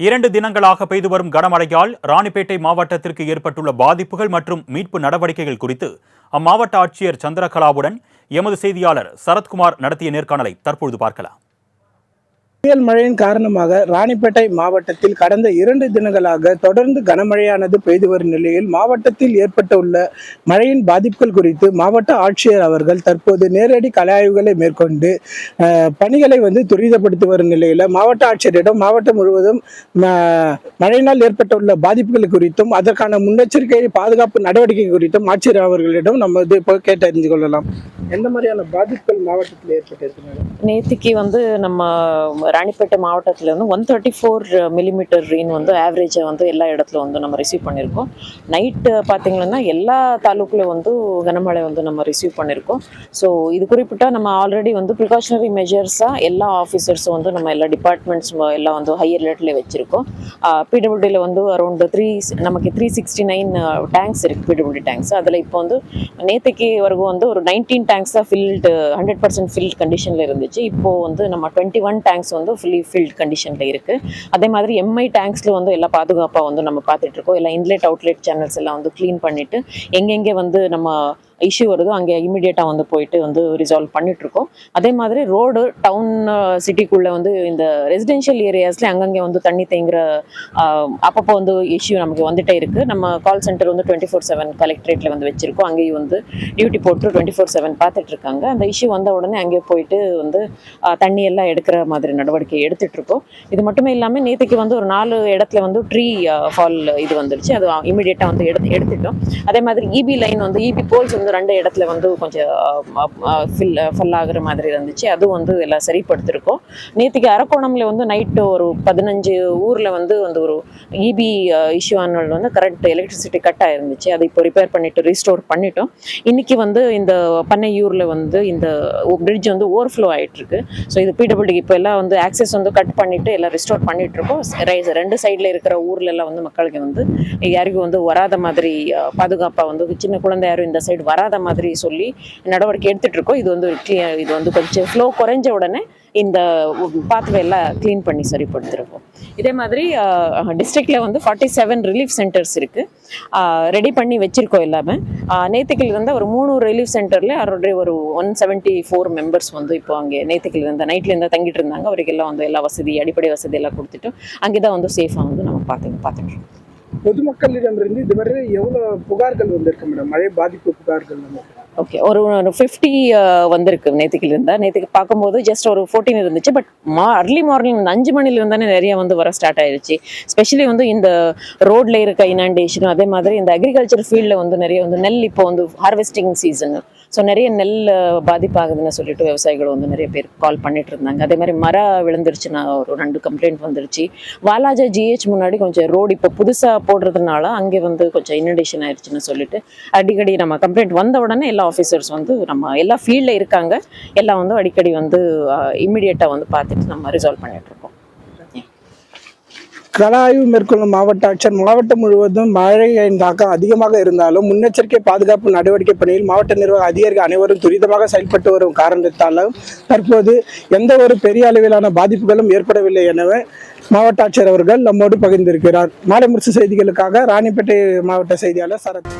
இரண்டு தினங்களாக பெய்து வரும் கனமழையால் ராணிப்பேட்டை மாவட்டத்திற்கு ஏற்பட்டுள்ள பாதிப்புகள் மற்றும் மீட்பு நடவடிக்கைகள் குறித்து அம்மாவட்ட ஆட்சியர் சந்திரகலாவுடன் எமது செய்தியாளர் சரத்குமார் நடத்திய நேர்காணலை தற்பொழுது பார்க்கலாம். புயல் மழையின் காரணமாக ராணிப்பேட்டை மாவட்டத்தில் கடந்த இரண்டு தினங்களாக தொடர்ந்து கனமழையானது பெய்து வரும் நிலையில் மாவட்டத்தில் ஏற்பட்டுள்ள மழையின் பாதிப்புகள் குறித்து மாவட்ட ஆட்சியர் அவர்கள் தற்போது நேரடி கள ஆய்வுகளை மேற்கொண்டு பணிகளை வந்து துரிதப்படுத்தி வரும் நிலையில் மாவட்ட ஆட்சியரிடம் மாவட்டம் முழுவதும் மழையினால் ஏற்பட்டுள்ள பாதிப்புகள் குறித்தும் அதற்கான முன்னெச்சரிக்கை பாதுகாப்பு நடவடிக்கை குறித்தும் ஆட்சியர் அவர்களிடம் நமது இப்போ கேட்டறிந்து கொள்ளலாம். எந்த மாதிரியான பாதிப்புகள் மாவட்டத்தில் ஏற்பட்டிருக்கு நேத்திக்கு வந்து நம்ம ராணிப்பேட்டை மாவட்டத்தில் வந்து one thirty four millimetre rain வந்து ஆவரேஜை வந்து எல்லா இடத்துல வந்து நம்ம ரிசீவ் பண்ணியிருக்கோம் நைட்டு பார்த்தீங்கன்னா எல்லா தாலுக்குலையும் வந்து கனமழை வந்து நம்ம ரிசீவ் பண்ணியிருக்கோம் ஸோ இது குறிப்பிட்ட நம்ம ஆல்ரெடி வந்து ப்ரிகாஷனரி மெஜர்ஸாக எல்லா ஆஃபீஸர்ஸும் வந்து நம்ம எல்லா டிபார்ட்மெண்ட்ஸ் எல்லாம் வந்து ஹையர் அலர்ட்ல வச்சுருக்கோம். பிடபிள்யூடியில் வந்து அரௌண்ட் த்ரீ நமக்கு த்ரீ சிக்ஸ்டி நைன் டேங்க்ஸ் இருக்குது பிடபிள்யூடி டேங்க்ஸ் அதில் இப்போ வந்து நேற்றுக்கு வரைக்கும் வந்து ஒரு நைன்டீன் டேங்க்ஸ் தான் ஃபில்டு ஹண்ட்ரட் பர்சன்ட் ஃபில்ட் கண்டிஷனில் இருந்துச்சு. இப்போது வந்து நம்ம டுவெண்ட்டி ஒன் டேங்க்ஸ் வந்து ஃபுல்லி ஃபில்ட் கண்டிஷனில் இருக்குது அதே மாதிரி எம்ஐ டேங்க்ஸில் வந்து எல்லாம் பாதுகாப்பாக வந்து நம்ம பார்த்துட்டு இருக்கோம். எல்லாம் இன்லெட் அவுட்லெட் சேனல்ஸ் எல்லாம் வந்து க்ளீன் பண்ணிவிட்டு எங்கெங்கே வந்து நம்ம இஷ்யூ வருதோ அங்கே இமிடியேட்டாக வந்து போயிட்டு வந்து ரிசால்வ் பண்ணிட்டுருக்கோம். அதே மாதிரி ரோடு டவுன் சிட்டிக்குள்ளே வந்து இந்த ரெசிடென்ஷியல் ஏரியாஸில் அங்கங்கே வந்து தண்ணி தேங்குற அப்பப்போ வந்து இஷ்யூ நமக்கு வந்துட்டே இருக்குது நம்ம கால் சென்டர் வந்து டுவெண்ட்டி ஃபோர் செவன் கலெக்ட்ரேட்டில் வந்து வச்சுருக்கோம். அங்கேயும் வந்து டியூட்டி போட்டு டுவெண்ட்டி ஃபோர் செவன் பார்த்துட்டு இருக்காங்க அந்த இஷ்யூ வந்த உடனே அங்கே போயிட்டு வந்து தண்ணி எல்லாம் எடுக்கிற மாதிரி நடவடிக்கை எடுத்துகிட்ருக்கோம் இது மட்டுமே இல்லாமல் நேற்றுக்கு வந்து ஒரு நாலு இடத்துல வந்து ட்ரீ ஃபால் இது வந்துருச்சு. அது இமிடியேட்டாக வந்து எடுத்து எடுத்துட்டோம். அதே மாதிரி இபி லைன் வந்து இபி போல்ஸ் வந்து ரெண்டு இடத்துல வந்து கொஞ்சம் ஃபில் ஃபில் ஆகுற மாதிரி இருந்துச்சு. அதுவும் வந்து எல்லாம் சரிப்படுத்திருக்கோம். நேற்றுக்கு அரக்கோணம்ல வந்து நைட்டு ஒரு பதினஞ்சு ஊரில் வந்து வந்து ஒரு இபி இஷ்யூ ஆனால் வந்து கரண்ட் எலக்ட்ரிசிட்டி கட் ஆயிருந்துச்சு. அதை இப்போ ரிப்பேர் பண்ணிட்டு ரீஸ்டோர் பண்ணிட்டோம். இன்னைக்கு வந்து இந்த பண்ணையூரில் வந்து இந்த பிரிட்ஜ் வந்து ஓவர்ஃப்ளோ ஃப்ளோ ஆகிட்டுருக்கு ஸோ இது பிடபிள்யூ இப்போ எல்லாம் வந்து ஆக்சஸ் வந்து கட் பண்ணிட்டு எல்லாம் ரிஸ்டோர் பண்ணிட்டு இருக்கோம் ரைஸ் ரெண்டு சைடில் இருக்கிற ஊர்லெல்லாம் வந்து மக்களுக்கு வந்து யாருக்கும் வந்து வராத மாதிரி பாதுகாப்பாக வந்து சின்ன குழந்தை யாரும் இந்த சைடு வர வராத மாதிரி சொல்லி நடவடிக்கை எடுத்துட்டு இருக்கோம் இது வந்து clear- இது வந்து கொஞ்சம் ஃப்ளோ குறைஞ்ச உடனே இந்த பாத்வே எல்லாம் க்ளீன் பண்ணி சரிப்படுத்திருக்கோம். இதே மாதிரி டிஸ்ட்ரிக்டில் வந்து ஃபார்ட்டி செவன் ரிலீஃப் சென்டர்ஸ் இருக்குது ரெடி பண்ணி வச்சுருக்கோம் எல்லாமே. நேத்துக்கில் இருந்த ஒரு மூணு ரிலீஃப் சென்டரில் ஆல்ரெடி ஒரு ஒன் செவன்ட்டி ஃபோர் மெம்பர்ஸ் வந்து இப்போ அங்கே நேத்துக்கில் இருந்த நைட்ல இருந்தா தங்கிட்டு இருந்தாங்க. அவருக்கு எல்லாம் வந்து எல்லா வசதி அடிப்படை வசதி எல்லாம் கொடுத்துட்டு அங்கே தான் வந்து சேஃபாக வந்து நம்ம பார்த்து பார்த்துட்டு பொதுமக்களிடமிருந்து இதுவரை எவ்வளவு புகார்கள் வந்திருக்கு மேடம்? மழை பாதிப்பு புகார்கள் நமக்கு ஓகே ஒரு ஃபிஃப்டி uh, வந்திருக்கு நேற்றுக்கு இருந்தால் நேற்றுக்கு பார்க்கும்போது ஜஸ்ட் ஒரு ஃபோர்டீன் இருந்துச்சு. பட் மா அர்லி மார்னிங் இந்த அஞ்சு மணில இருந்தானே நிறைய வந்து வர ஸ்டார்ட் ஆயிருச்சு. ஸ்பெஷலி வந்து இந்த ரோட்ல இருக்க இனாண்டேஷனும் அதே மாதிரி இந்த அக்ரிகல்ச்சர் ஃபீல்டில் வந்து நிறைய வந்து நெல் இப்போ வந்து ஹார்வெஸ்டிங் சீசன் ஸோ நிறைய நெல் பாதிப்பாகுதுன்னு சொல்லிட்டு விவசாயிகள் வந்து நிறைய பேர் கால் பண்ணிட்டு இருந்தாங்க அதே மாதிரி மரம் விழுந்துருச்சுன்னா ஒரு ரெண்டு கம்ப்ளைண்ட் வந்துருச்சு. வாலாஜா ஜிஹெச் முன்னாடி கொஞ்சம் ரோடு இப்போ புதுசாக போடுறதுனால அங்கே வந்து கொஞ்சம் இன்னடேஷன் ஆயிடுச்சுன்னு சொல்லிட்டு அடிக்கடி நம்ம கம்ப்ளைண்ட் வந்த உடனே எல்லா ஆஃபீஸர்ஸ் வந்து நம்ம எல்லா ஃபீல்டில் இருக்காங்க. எல்லாம் வந்து அடிக்கடி வந்து இம்மிடியேட்டாக வந்து பார்த்துட்டு நம்ம ரிசால்வ் பண்ணிட்டு கலாய்வு மேற்கொள்ளும் மாவட்ட ஆட்சியர் மாவட்டம் முழுவதும் மழையின் தாக்கம் அதிகமாக இருந்தாலும் முன்னெச்சரிக்கை பாதுகாப்பு நடவடிக்கை பணியில் மாவட்ட நிர்வாக அதிகாரிகள் அனைவரும் துரிதமாக செயல்பட்டு வரும் காரணத்தாலும் தற்போது எந்த ஒரு பெரிய அளவிலான பாதிப்புகளும் ஏற்படவில்லை எனவே மாவட்ட ஆட்சியர் அவர்கள் நம்மோடு பகிர்ந்திருக்கிறார். மாலை முரசு செய்திகளுக்காக ராணிப்பேட்டை மாவட்ட செய்தியாளர் சரத்.